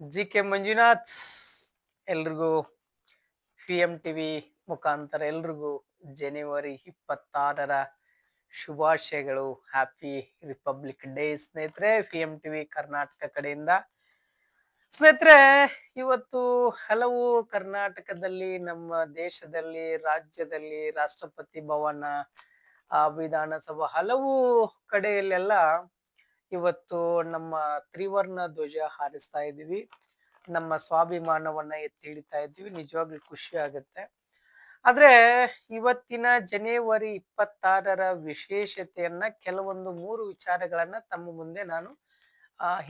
G K Manjunath, ಎಲ್ರಿಗೂ P M TV ಮುಖಾಂತರ ಎಲ್ರಿಗೂ ಜನವರಿ ಇಪ್ಪತ್ತಾರರ ಶುಭಾಶಯಗಳು. ಹ್ಯಾಪಿ ರಿಪಬ್ಲಿಕ್ ಡೇ ಸ್ನೇಹಿತರೆ. ಪಿ ಎಂ ಟಿವಿ ಕರ್ನಾಟಕ ಕಡೆಯಿಂದ. ಸ್ನೇಹಿತರೆ, ಇವತ್ತು ಹಲವು ಕರ್ನಾಟಕದಲ್ಲಿ, ನಮ್ಮ ದೇಶದಲ್ಲಿ, ರಾಜ್ಯದಲ್ಲಿ ರಾಷ್ಟ್ರಪತಿ ಭವನ, ಆ ವಿಧಾನಸಭಾ ಹಲವು ಕಡೆಯಲ್ಲೆಲ್ಲ ಇವತ್ತು ನಮ್ಮ ತ್ರಿವರ್ಣ ಧ್ವಜ ಹಾರಿಸ್ತಾ ಇದ್ದೀವಿ. ನಮ್ಮ ಸ್ವಾಭಿಮಾನವನ್ನ ಎತ್ತಿ ಹಿಡಿತಾ ಇದ್ದೀವಿ. ನಿಜವಾಗ್ಲೂ ಖುಷಿ ಆಗುತ್ತೆ. ಆದ್ರೆ ಇವತ್ತಿನ ಜನವರಿ ಇಪ್ಪತ್ತಾರರ ವಿಶೇಷತೆಯನ್ನ ಕೆಲವೊಂದು ಮೂರು ವಿಚಾರಗಳನ್ನ ತಮ್ಮ ಮುಂದೆ ನಾನು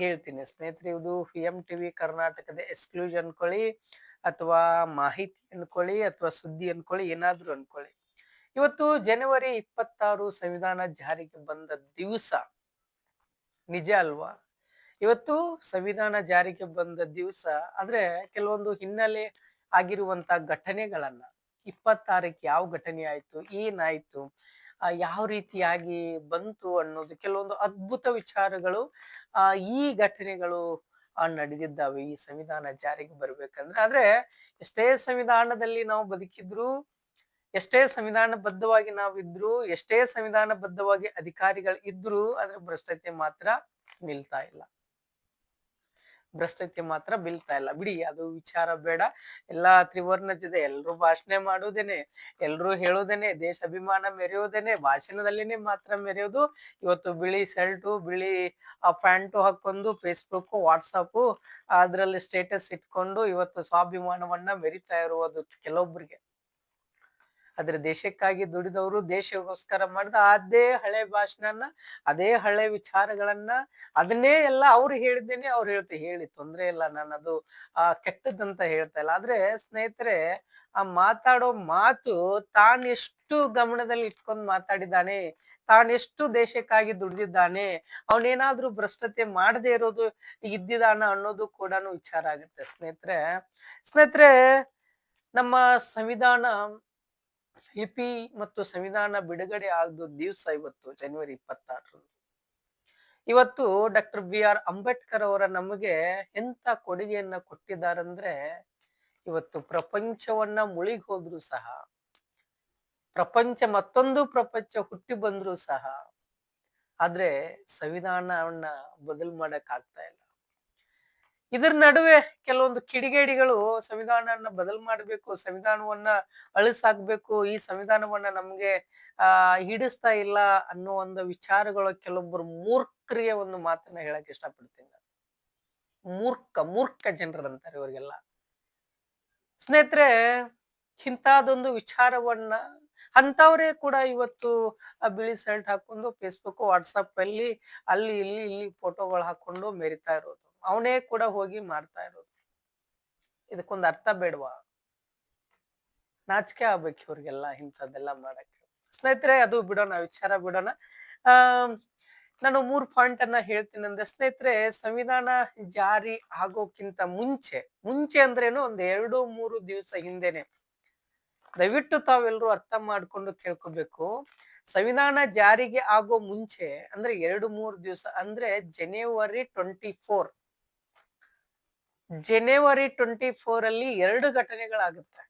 ಹೇಳ್ತೀನಿ. ಸ್ನೇಹಿತರೆ, ಇದು ಎಂ ಟಿ ವಿ ಕರ್ನಾಟಕದ ಎಕ್ಸ್ಕ್ಲೂಸ್ ಅನ್ಕೊಳ್ಳಿ ಅಥವಾ ಮಾಹಿತಿ ಅನ್ಕೊಳ್ಳಿ ಅಥವಾ ಸುದ್ದಿ ಅನ್ಕೊಳ್ಳಿ, ಏನಾದ್ರೂ ಅನ್ಕೊಳ್ಳಿ. ಇವತ್ತು ಜನವರಿ ಇಪ್ಪತ್ತಾರು ಸಂವಿಧಾನ ಜಾರಿಗೆ ಬಂದ ದಿವಸ ನಿಜ ಅಲ್ವಾ? ಇವತ್ತು ಸಂವಿಧಾನ ಜಾರಿಗೆ ಬಂದ ದಿವಸ ಆದ್ರೆ ಕೆಲವೊಂದು ಹಿನ್ನೆಲೆ ಆಗಿರುವಂತ ಘಟನೆಗಳನ್ನ, ಇಪ್ಪತ್ತಾರಕ್ಕೆ ಯಾವ ಘಟನೆ ಆಯ್ತು, ಏನಾಯ್ತು ಯಾವ ರೀತಿಯಾಗಿ ಬಂತು ಅನ್ನೋದು ಕೆಲವೊಂದು ಅದ್ಭುತ ವಿಚಾರಗಳು, ಆ ಈ ಘಟನೆಗಳು ನಡೆದಿದ್ದಾವೆ, ಈ ಸಂವಿಧಾನ ಜಾರಿಗೆ ಬರ್ಬೇಕಂದ್ರೆ. ಆದ್ರೆ ಎಷ್ಟೇ ಸಂವಿಧಾನದಲ್ಲಿ ನಾವು ಬದುಕಿದ್ರು ಎಷ್ಟೇ ಸಂವಿಧಾನಬದ್ಧವಾಗಿ ನಾವಿದ್ರು, ಎಷ್ಟೇ ಸಂವಿಧಾನಬದ್ಧವಾಗಿ ಅಧಿಕಾರಿಗಳು ಇದ್ರು ಅದ್ರ ಭ್ರಷ್ಟತೆ ಮಾತ್ರ ನಿಲ್ತಾ ಇಲ್ಲ. ಭ್ರಷ್ಟತೆ ಮಾತ್ರ ಬೀಳ್ತಾ ಇಲ್ಲ. ಬಿಡಿ, ಅದು ವಿಚಾರ ಬೇಡ. ಎಲ್ಲಾ ತ್ರಿವರ್ಣ ಜೊತೆ ಎಲ್ರು ಭಾಷಣ ಮಾಡೋದೇನೆ, ಎಲ್ರು ಹೇಳೋದೇನೆ, ದೇಶ ಅಭಿಮಾನ ಮೆರೆಯೋದೇನೆ, ಭಾಷಣದಲ್ಲಿನೇ ಮಾತ್ರ ಮೆರೆಯೋದು. ಇವತ್ತು ಬಿಳಿ ಶರ್ಟು, ಬಿಳಿ, ಆ, ಪ್ಯಾಂಟು ಹಾಕೊಂಡು ಫೇಸ್ಬುಕ್ ವಾಟ್ಸಪ್ ಅದ್ರಲ್ಲಿ ಸ್ಟೇಟಸ್ ಇಟ್ಕೊಂಡು ಇವತ್ತು ಸ್ವಾಭಿಮಾನವನ್ನ ಮೆರಿತಾ ಇರುವುದು ಕೆಲವೊಬ್ಬರಿಗೆ ಆದ್ರೆ ದೇಶಕ್ಕಾಗಿ ದುಡಿದವರು ದೇಶಗೋಸ್ಕರ ಮಾಡಿದ ಅದೇ ಹಳೆ ಭಾಷಣನ ಅದೇ ಹಳೆ ವಿಚಾರಗಳನ್ನ, ಅದನ್ನೇ ಎಲ್ಲ ಅವ್ರು ಹೇಳಿದ್ದೇನೆ, ಅವ್ರು ಹೇಳ್ತಾ, ಹೇಳಿ, ತೊಂದ್ರೆ ಇಲ್ಲ ನಾನು ಅದು, ಆ ಕೆಟ್ಟದಂತ ಹೇಳ್ತಾ ಇಲ್ಲ. ಆದ್ರೆ ಸ್ನೇಹಿತರೆ, ಆ ಮಾತಾಡೋ ಮಾತು ತಾನೆಷ್ಟು ಗಮನದಲ್ಲಿ ಇಟ್ಕೊಂಡು ಮಾತಾಡಿದ್ದಾನೆ ತಾನೆಷ್ಟು ದೇಶಕ್ಕಾಗಿ ದುಡಿದಿದ್ದಾನೆ, ಅವನೇನಾದ್ರೂ ಭ್ರಷ್ಟತೆ ಮಾಡದೇ ಇರೋದು ಇದ್ದಿದಾನ ಅನ್ನೋದು ಕೂಡ ವಿಚಾರ ಆಗುತ್ತೆ. ಸ್ನೇಹಿತರೆ ಸ್ನೇಹಿತರೆ, ನಮ್ಮ ಸಂವಿಧಾನ ಲಿಪಿ ಮತ್ತು ಸಂವಿಧಾನ ಬಿಡುಗಡೆ ಆದ ದಿವಸ ಇವತ್ತು ಜನವರಿ ಇಪ್ಪತ್ತಾರರಂದು. ಇವತ್ತು ಡಾಕ್ಟರ್ ಬಿ ಆರ್ ಅಂಬೇಡ್ಕರ್ ಅವರ ನಮಗೆ ಎಂತ ಕೊಡುಗೆಯನ್ನ ಕೊಟ್ಟಿದ್ದಾರಂದ್ರೆ, ಇವತ್ತು ಪ್ರಪಂಚವನ್ನ ಮುಳುಗಿ ಹೋದ್ರು ಸಹ, ಪ್ರಪಂಚ ಮತ್ತೊಂದು ಪ್ರಪಂಚ ಹುಟ್ಟಿ ಬಂದ್ರು ಸಹ, ಆದ್ರೆ ಸಂವಿಧಾನವನ್ನ ಬದಲು ಮಾಡಕ್ ಆಗ್ತಾ ಇಲ್ಲ. ಇದ್ರ ನಡುವೆ ಕೆಲವೊಂದು ಕಿಡಿಗೇಡಿಗಳು ಸಂವಿಧಾನವನ್ನ ಬದಲು ಮಾಡಬೇಕು, ಸಂವಿಧಾನವನ್ನ ಅಳಿಸಾಕ್ಬೇಕು, ಈ ಸಂವಿಧಾನವನ್ನ ನಮ್ಗೆ, ಆ, ಹಿಡಿಸ್ತಾ ಇಲ್ಲ ಅನ್ನೋ ಒಂದು ವಿಚಾರಗಳು ಕೆಲವೊಬ್ಬರು ಮೂರ್ಖರಿಗೆ ಒಂದು ಮಾತನ್ನ ಹೇಳಕ್ ಇಷ್ಟಪಡ್ತೀನಿ ನಾನು. ಮೂರ್ಖ ಮೂರ್ಖ ಜನರಂತಾರೆ ಇವರಿಗೆಲ್ಲ. ಸ್ನೇಹಿತರೆ ಇಂಥದೊಂದು ವಿಚಾರವನ್ನ ಅಂಥವರೇ ಕೂಡ ಇವತ್ತು ಬಿಳಿ ಶರ್ಟ್ ಹಾಕೊಂಡು ಫೇಸ್ಬುಕ್ ವಾಟ್ಸಪ್ ಅಲ್ಲಿ ಅಲ್ಲಿ, ಇಲ್ಲಿ ಇಲ್ಲಿ ಫೋಟೋಗಳು ಹಾಕೊಂಡು ಮೆರಿತಾ ಇರೋದು. ಅವನೇ ಕೂಡ ಹೋಗಿ ಮಾಡ್ತಾ ಇರೋದು. ಇದಕ್ಕೊಂದು ಅರ್ಥ ಬೇಡವಾ? ನಾಚಿಕೆ ಆಗ್ಬೇಕು ಇವ್ರಿಗೆಲ್ಲ, ಇಂಥದ್ದೆಲ್ಲ ಮಾಡಕ್ಕೆ. ಸ್ನೇಹಿತರೆ, ಅದು ಬಿಡೋಣ, ವಿಚಾರ ಬಿಡೋಣ. ಆ ನಾನು ಮೂರ್ ಪಾಯಿಂಟ್ ಅನ್ನ ಹೇಳ್ತೀನಿ ಅಂದ್ರೆ, ಸ್ನೇಹಿತರೆ, ಸಂವಿಧಾನ ಜಾರಿ ಆಗೋಕ್ಕಿಂತ ಮುಂಚೆ ಮುಂಚೆ ಅಂದ್ರೇನು ಒಂದ್ ಎರಡು, ಮೂರು ದಿವಸ ಹಿಂದೆನೆ. ದಯವಿಟ್ಟು ತಾವೆಲ್ಲರೂ ಅರ್ಥ ಮಾಡ್ಕೊಂಡು ಕೇಳ್ಕೊಬೇಕು. ಸಂವಿಧಾನ ಜಾರಿಗೆ ಆಗೋ ಮುಂಚೆ, ಅಂದ್ರೆ ಎರಡು, ಮೂರು ದಿವಸ, ಅಂದ್ರೆ ಜನವರಿ ಟ್ವೆಂಟಿ ಫೋರ್ ಜನವರಿ ಟ್ವೆಂಟಿ ಫೋರ್ ಅಲ್ಲಿ ಎರಡು ಘಟನೆಗಳಾಗುತ್ತೆ.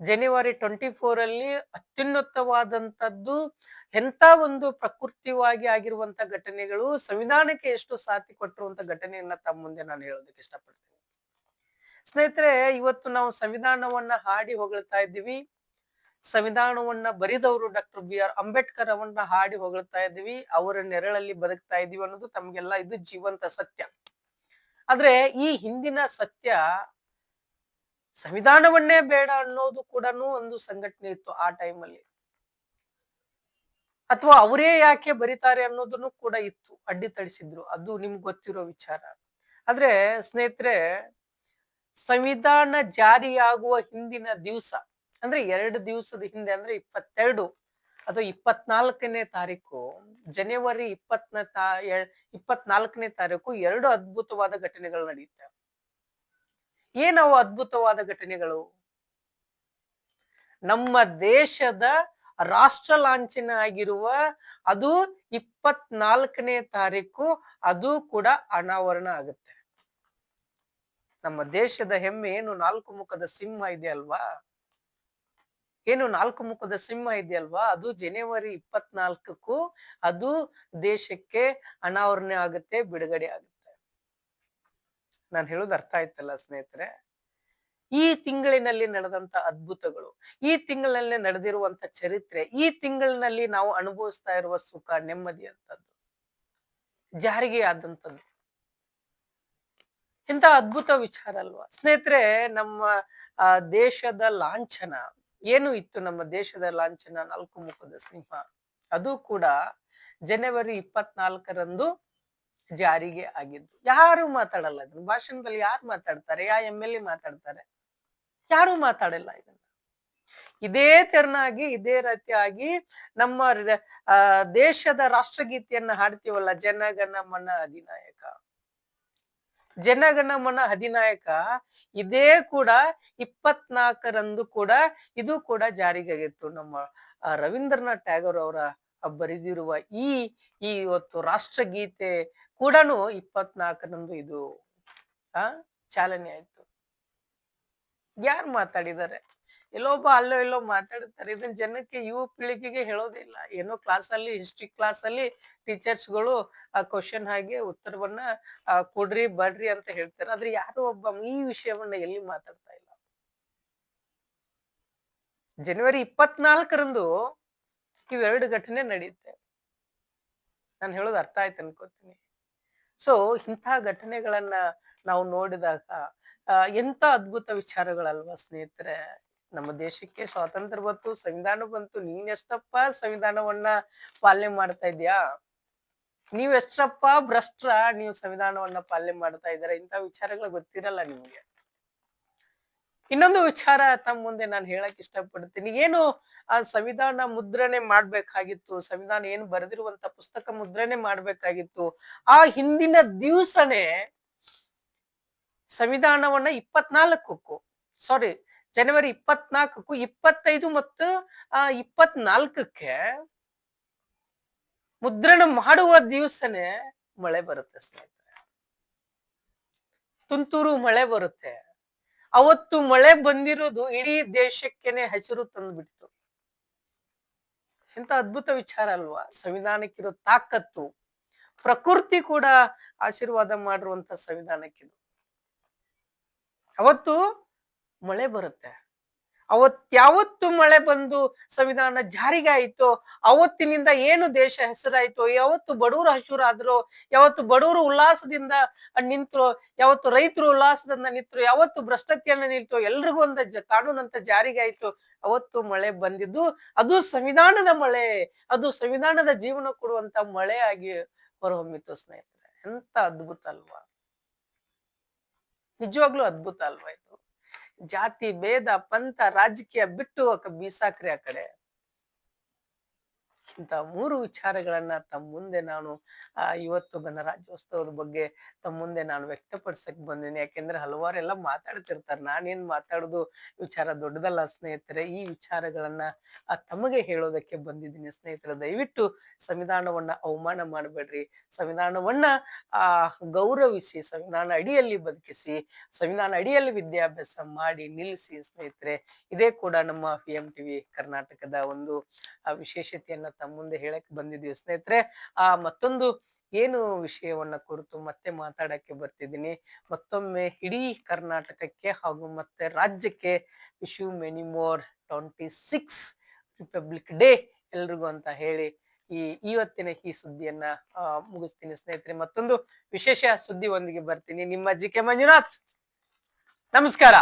ಜನವರಿ ಟ್ವೆಂಟಿ ಫೋರ್ ಅಲ್ಲಿ ಅತ್ಯುನ್ನತವಾದಂತದ್ದು ಎಂತ ಒಂದು ಪ್ರಕೃತಿವಾಗಿ ಆಗಿರುವಂತ ಘಟನೆಗಳು, ಸಂವಿಧಾನಕ್ಕೆ ಎಷ್ಟು ಸಾಥಿ ಕೊಟ್ಟಿರುವಂತ ಘಟನೆಯನ್ನ ತಮ್ಮ ಮುಂದೆ ನಾನು ಹೇಳೋದಕ್ಕೆ ಇಷ್ಟಪಡ್ತೀನಿ. ಸ್ನೇಹಿತರೆ, ಇವತ್ತು ನಾವು ಸಂವಿಧಾನವನ್ನ ಹಾಡಿ ಹೊಗಳ್ತಾ ಇದ್ದೀವಿ. ಸಂವಿಧಾನವನ್ನ ಬರಿದವರು ಡಾಕ್ಟರ್ ಬಿ ಆರ್ ಅಂಬೇಡ್ಕರ್ ಅವನ್ನ ಹಾಡಿ ಹೊಗಳ್ತಾ ಇದ್ದೀವಿ. ಅವರ ನೆರಳಲ್ಲಿ ಬದುಕ್ತಾ ಇದೀವಿ ಅನ್ನೋದು ತಮ್ಗೆಲ್ಲ ಇದು ಜೀವಂತ ಸತ್ಯ. ಆದ್ರೆ ಈ ಹಿಂದಿನ ಸತ್ಯ ಸಂವಿಧಾನವನ್ನೇ ಬೇಡ ಅನ್ನೋದು ಕೂಡ ಒಂದು ಸಂಘಟನೆ ಇತ್ತು ಆ ಟೈಮಲ್ಲಿ ಅಥವಾ ಅವರೇ ಯಾಕೆ ಬರೀತಾರೆ ಅನ್ನೋದನ್ನು ಕೂಡ ಇತ್ತು, ಅಡ್ಡಿ ತಡಿಸಿದ್ರು. ಅದು ನಿಮ್ಗೆ ಗೊತ್ತಿರೋ ವಿಚಾರ. ಆದ್ರೆ ಸ್ನೇಹಿತರೆ, ಸಂವಿಧಾನ ಜಾರಿಯಾಗುವ ಹಿಂದಿನ ದಿವಸ, ಅಂದ್ರೆ ಎರಡು ದಿವಸದ ಹಿಂದೆ ಅಂದ್ರೆ ಇಪ್ಪತ್ತೆರಡು ಅಥವಾ ಇಪ್ಪತ್ನಾಲ್ಕನೇ ತಾರೀಕು, ಜನವರಿ ಇಪ್ಪತ್ನ ತಾ ಇಪ್ಪತ್ನಾಲ್ಕನೇ ತಾರೀಕು ಎರಡು ಅದ್ಭುತವಾದ ಘಟನೆಗಳು ನಡೆಯುತ್ತೆ. ಏನವು ಅದ್ಭುತವಾದ ಘಟನೆಗಳು? ನಮ್ಮ ದೇಶದ ರಾಷ್ಟ್ರ ಲಾಂಛನ ಆಗಿರುವ ಅದು ಇಪ್ಪತ್ನಾಲ್ಕನೇ ತಾರೀಕು, ಅದು ಕೂಡ ಅನಾವರಣ ಆಗುತ್ತೆ. ನಮ್ಮ ದೇಶದ ಹೆಮ್ಮೆ ಏನು ನಾಲ್ಕು ಮುಖದ ಸಿಂಹ ಇದೆ ಅಲ್ವಾ? ಏನು ನಾಲ್ಕು ಮುಖದ ಸಿಂಹ ಇದೆಯಲ್ವಾ? ಅದು ಜನವರಿ ಇಪ್ಪತ್ನಾಲ್ಕಕ್ಕೂ ಅದು ದೇಶಕ್ಕೆ ಅನಾವರಣೆ ಆಗುತ್ತೆ, ಬಿಡುಗಡೆ ಆಗುತ್ತೆ. ನಾನು ಹೇಳೋದು ಅರ್ಥ ಆಯ್ತಲ್ಲ ಸ್ನೇಹಿತರೆ? ಈ ತಿಂಗಳಿನಲ್ಲಿ ನಡೆದಂತ ಅದ್ಭುತಗಳು, ಈ ತಿಂಗಳಿನಲ್ಲಿ ನಡೆದಿರುವಂತ ಚರಿತ್ರೆ, ಈ ತಿಂಗಳಿನಲ್ಲಿ ನಾವು ಅನುಭವಿಸ್ತಾ ಇರುವ ಸುಖ, ನೆಮ್ಮದಿ ಅಂತದ್ದು ಜಾರಿಗೆ ಆದಂತದ್ದು ಇಂತ ಅದ್ಭುತ ವಿಚಾರ ಅಲ್ವಾ? ಸ್ನೇಹಿತರೆ, ನಮ್ಮ ದೇಶದ ಲಾಂಛನ. ಏನು ಇತ್ತು ನಮ್ಮ ದೇಶದ ಲಾಂಛನ ನಾಲ್ಕು ಮುಖದ ಸಿಂಹ. ಅದು ಕೂಡ ಜನವರಿ ಇಪ್ಪತ್ನಾಲ್ಕರಂದು ಜಾರಿಗೆ ಆಗಿದ್ದು. ಯಾರು ಮಾತಾಡಲ್ಲ ಇದನ್ನ. ಭಾಷಣದಲ್ಲಿ ಯಾರು ಮಾತಾಡ್ತಾರೆ? ಯಾ ಎಂ ಎಲ್ ಎ ಮಾತಾಡ್ತಾರೆ? ಯಾರು ಮಾತಾಡಲ್ಲ ಇದನ್ನ. ಇದೇ ತೆರನಾಗಿ, ಇದೇ ರೀತಿಯಾಗಿ ನಮ್ಮ ದೇಶದ ರಾಷ್ಟ್ರಗೀತೆಯನ್ನ ಹಾಡ್ತೀವಲ್ಲ ಜನಗಣ ಮನ ಅಧಿನಾಯಕ. ಜನಗಣ ಮನ ಅಧಿನಾಯಕ ಇದೇ ಕೂಡ ಇಪ್ಪತ್ನಾಲ್ಕರಂದು ಕೂಡ ಇದು ಕೂಡ ಜಾರಿಗಾಗಿತ್ತು. ನಮ್ಮ ರವೀಂದ್ರನಾಥ್ ಟ್ಯಾಗೋರ್ ಅವರ ಬರೆದಿರುವ ಈ ಈ ಇವತ್ತು ರಾಷ್ಟ್ರಗೀತೆ ಕೂಡ ಇಪ್ಪತ್ನಾಲ್ಕರಂದು ಇದು, ಆ, ಚಾಲನೆ ಆಯ್ತು. ಯಾರು ಮಾತಾಡಿದ್ದಾರೆ? ಎಲ್ಲೊಬ್ಬ ಅಲ್ಲೋ ಎಲ್ಲೋ ಮಾತಾಡ್ತಾರೆ. ಇದನ್ನ ಜನಕ್ಕೆ ಯುವ ಪೀಳಿಗೆಗೆ ಹೇಳೋದಿಲ್ಲ. ಏನೋ ಕ್ಲಾಸ್ ಅಲ್ಲಿ ಹಿಸ್ಟ್ರಿ ಕ್ಲಾಸಲ್ಲಿ ಟೀಚರ್ಸ್ಗಳು ಆ ಕ್ವಶನ್ ಹಾಗೆ ಉತ್ತರವನ್ನ ಕೊಡ್ರಿ, ಬರ್ರಿ ಅಂತ ಹೇಳ್ತಾರೆ. ಆದ್ರೆ ಯಾರು ಒಬ್ಬ ಈ ವಿಷಯವನ್ನ ಎಲ್ಲಿ ಮಾತಾಡ್ತಾ ಇಲ್ಲ. ಜನವರಿ ಇಪ್ಪತ್ನಾಲ್ಕರಂದು ಇವೆರಡು ಘಟನೆ ನಡೆಯುತ್ತೆ ನಾನು ಹೇಳೋದು ಅರ್ಥ ಆಯ್ತು ಅನ್ಕೋತೀನಿ. ಸೊ ಇಂತಹ ಘಟನೆಗಳನ್ನ ನಾವು ನೋಡಿದಾಗ ಎಂತ ಅದ್ಭುತ ವಿಚಾರಗಳಲ್ವಾ ಸ್ನೇಹಿತರೆ? ನಮ್ಮ ದೇಶಕ್ಕೆ ಸ್ವಾತಂತ್ರ್ಯ ಬಂತು, ಸಂವಿಧಾನ ಬಂತು. ನೀನ್ ಎಷ್ಟಪ್ಪ ಸಂವಿಧಾನವನ್ನ ಪಾಲನೆ ಮಾಡ್ತಾ ಇದ್ಯಾ ನೀವ್ ಎಷ್ಟಪ್ಪ ಭ್ರಷ್ಟ್ರ, ನೀವು ಸಂವಿಧಾನವನ್ನ ಪಾಲನೆ ಮಾಡ್ತಾ ಇದ್ದಾರೆ? ಇಂತ ವಿಚಾರಗಳು ಗೊತ್ತಿರಲ್ಲ ನಿಮ್ಗೆ. ಇನ್ನೊಂದು ವಿಚಾರ ತಮ್ಮ ಮುಂದೆ ನಾನು ಹೇಳಕ್ ಇಷ್ಟಪಡ್ತೀನಿ. ಏನು, ಆ ಸಂವಿಧಾನ ಮುದ್ರಣೆ ಮಾಡ್ಬೇಕಾಗಿತ್ತು, ಸಂವಿಧಾನ ಏನು ಬರೆದಿರುವಂತ ಪುಸ್ತಕ ಮುದ್ರಣೆ ಮಾಡ್ಬೇಕಾಗಿತ್ತು, ಆ ಹಿಂದಿನ ದಿವಸನೇ ಸಂವಿಧಾನವನ್ನ ಇಪ್ಪತ್ನಾಲ್ಕಕ್ಕೂ ಸಾರಿ ಜನವರಿ ಇಪ್ಪತ್ನಾಲ್ಕಕ್ಕೂ ಇಪ್ಪತ್ತೈದು ಮತ್ತು ಇಪ್ಪತ್ನಾಲ್ಕಕ್ಕೆ ಮುದ್ರಣ ಮಾಡುವ ದಿವಸನೇ ಮಳೆ ಬರುತ್ತೆ ಸ್ನೇಹಿತರೆ. ತುಂತುರು ಮಳೆ ಬರುತ್ತೆ. ಅವತ್ತು ಮಳೆ ಬಂದಿರೋದು ಇಡೀ ದೇಶಕ್ಕೆನೆ ಹಸಿರು ತಂದ್ಬಿಡ್ತು. ಎಂತ ಅದ್ಭುತ ವಿಚಾರ ಅಲ್ವಾ? ಸಂವಿಧಾನಕ್ಕಿರೋ ತಾಕತ್ತು. ಪ್ರಕೃತಿ ಕೂಡ ಆಶೀರ್ವಾದ ಮಾಡಿರುವಂತ ಸಂವಿಧಾನಕ್ಕಿದು. ಅವತ್ತು ಮಳೆ ಬರುತ್ತೆ. ಅವತ್ಯಾವತ್ತು ಮಳೆ ಬಂದು ಸಂವಿಧಾನ ಜಾರಿಗೆ ಅವತ್ತಿನಿಂದ ಏನು ದೇಶ ಹೆಸರಾಯ್ತೋ, ಯಾವತ್ತು ಬಡವರು ಹಸಿರಾದ್ರು, ಯಾವತ್ತು ಬಡವರು ಉಲ್ಲಾಸದಿಂದ ನಿಂತರು, ಯಾವತ್ತು ರೈತರು ಉಲ್ಲಾಸದಿಂದ ನಿಂತರು, ಯಾವತ್ತು ಭ್ರಷ್ಟತೆಯನ್ನ ನಿಲ್ತು, ಎಲ್ರಿಗೂ ಒಂದು ಕಾನೂನಂತ ಜಾರಿಗೆ ಆಯ್ತು, ಅವತ್ತು ಮಳೆ ಬಂದಿದ್ದು ಅದು ಸಂವಿಧಾನದ ಮಳೆ, ಅದು ಸಂವಿಧಾನದ ಜೀವನ ಕೊಡುವಂತ ಮಳೆ ಆಗಿ ಹೊರಹೊಮ್ಮಿತು ಸ್ನೇಹಿತರೆ. ಎಂತ ಅದ್ಭುತ ಅಲ್ವಾ. ನಿಜವಾಗ್ಲೂ ಅದ್ಭುತ ಅಲ್ವಾ ಇದು. ಜಾತಿ ಭೇದ ಪಂಥ ರಾಜಕೀಯ ಬಿಟ್ಟು ಅಕ ಬೀಸಾಕ್ರಿ ಆ ಕಡೆ ಇಂತ ಮೂರು ವಿಚಾರಗಳನ್ನ ತಮ್ಮ ಮುಂದೆ ನಾನು, ಆ, ಇವತ್ತು ಗಣರಾಜ್ಯೋತ್ಸವದ ಬಗ್ಗೆ ತಮ್ಮ ಮುಂದೆ ನಾನು ವ್ಯಕ್ತಪಡಿಸಕ್ ಬಂದಿನಿ. ಯಾಕೆಂದ್ರೆ ಹಲವಾರೆಲ್ಲ ಮಾತಾಡ್ತಿರ್ತಾರೆ. ನಾನೇನ್ ಮಾತಾಡೋದು ವಿಚಾರ ದೊಡ್ಡದಲ್ಲ ಸ್ನೇಹಿತರೆ. ಈ ವಿಚಾರಗಳನ್ನ, ಆ, ತಮಗೆ ಹೇಳೋದಕ್ಕೆ ಬಂದಿದ್ದೀನಿ ಸ್ನೇಹಿತರೆ. ದಯವಿಟ್ಟು ಸಂವಿಧಾನವನ್ನ ಅವಮಾನ ಮಾಡಬೇಡ್ರಿ. ಸಂವಿಧಾನವನ್ನ, ಆ, ಗೌರವಿಸಿ, ಸಂವಿಧಾನ ಅಡಿಯಲ್ಲಿ ಬದುಕಿಸಿ, ಸಂವಿಧಾನ ಅಡಿಯಲ್ಲಿ ವಿದ್ಯಾಭ್ಯಾಸ ಮಾಡಿ ನಿಲ್ಲಿಸಿ ಸ್ನೇಹಿತರೆ. ಇದೇ ಕೂಡ ನಮ್ಮ ಪಿ ಎಂ ಟಿವಿ ಕರ್ನಾಟಕದ ಒಂದು ವಿಶೇಷತೆಯನ್ನ ತಮ್ಮ ಮುಂದೆ ಹೇಳಕ್ ಬಂದಿದ್ದೀವಿ. ಸ್ನೇಹಿತರೆ, ಆ ಮತ್ತೊಂದು ಏನು ವಿಷಯವನ್ನ ಕುರಿತು ಮತ್ತೆ ಮಾತಾಡಕ್ಕೆ ಬರ್ತಿದ್ದೀನಿ. ಮತ್ತೊಮ್ಮೆ ಇಡೀ ಕರ್ನಾಟಕಕ್ಕೆ ಹಾಗೂ ಮತ್ತೆ ರಾಜ್ಯಕ್ಕೆ wish you many more twenty six Republic Day ಎಲ್ರಿಗೂ ಅಂತ ಹೇಳಿ ಈ ಇವತ್ತಿನ ಈ ಸುದ್ದಿಯನ್ನ ಮುಗಿಸ್ತೀನಿ. ಸ್ನೇಹಿತರೆ, ಮತ್ತೊಂದು ವಿಶೇಷ ಸುದ್ದಿ ಒಂದಿಗೆ ಬರ್ತೀನಿ. ನಿಮ್ಮ ಜಿ ಕೆ ಮಂಜುನಾಥ್. ನಮಸ್ಕಾರ.